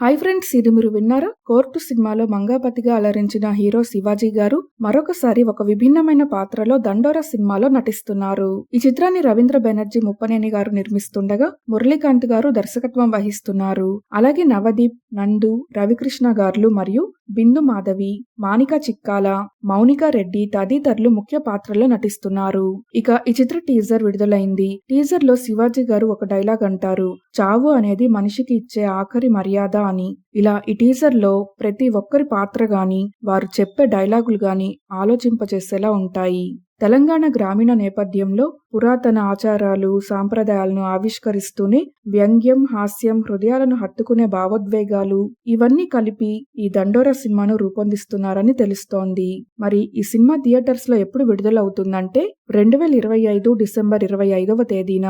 Hi friends ఇది మీరు విన్నారా? కోర్టు సినిమాలో మంగాపతిగా అలరించిన హీరో శివాజీ గారు మరొకసారి ఒక విభిన్నమైన పాత్రలో దండోరా సినిమాలో నటిస్తున్నారు. ఈ చిత్రాన్ని రవీంద్ర బెనర్జీ ముప్పనేని గారు నిర్మిస్తుండగా మురళీకాంత్ గారు దర్శకత్వం వహిస్తున్నారు. అలాగే నవదీప్ నందు రవికృష్ణ గార్లు మరియు బిందు మాధవి మానిక చిక్కాల మౌనిక రెడ్డి తదితరులు ముఖ్య పాత్రల్లో నటిస్తున్నారు. ఇక ఈ చిత్ర టీజర్ విడుదలైంది. టీజర్లో శివాజీ గారు ఒక డైలాగ్ అంటారు చావు అనేది మనిషికి ఇచ్చే ఆఖరి మర్యాద కానీ ఇలా ఈ టీజర్లో ప్రతి ఒక్కరి పాత్ర గాని వారు చెప్పే డైలాగులు గాని ఆలోచింపచేసేలా ఉంటాయి. తెలంగాణ గ్రామీణ నేపథ్యంలో పురాతన ఆచారాలు సాంప్రదాయాలను ఆవిష్కరిస్తూనే వ్యంగ్యం హాస్యం హృదయాలను హత్తుకునే భావోద్వేగాలు ఇవన్నీ కలిపి ఈ దండోరా సినిమాను రూపొందిస్తున్నారని తెలుస్తోంది. మరి ఈ సినిమా థియేటర్స్లో ఎప్పుడు విడుదలవుతుందంటే రెండు వేల ఇరవై ఐదు డిసెంబర్ ఇరవై ఐదవ తేదీన.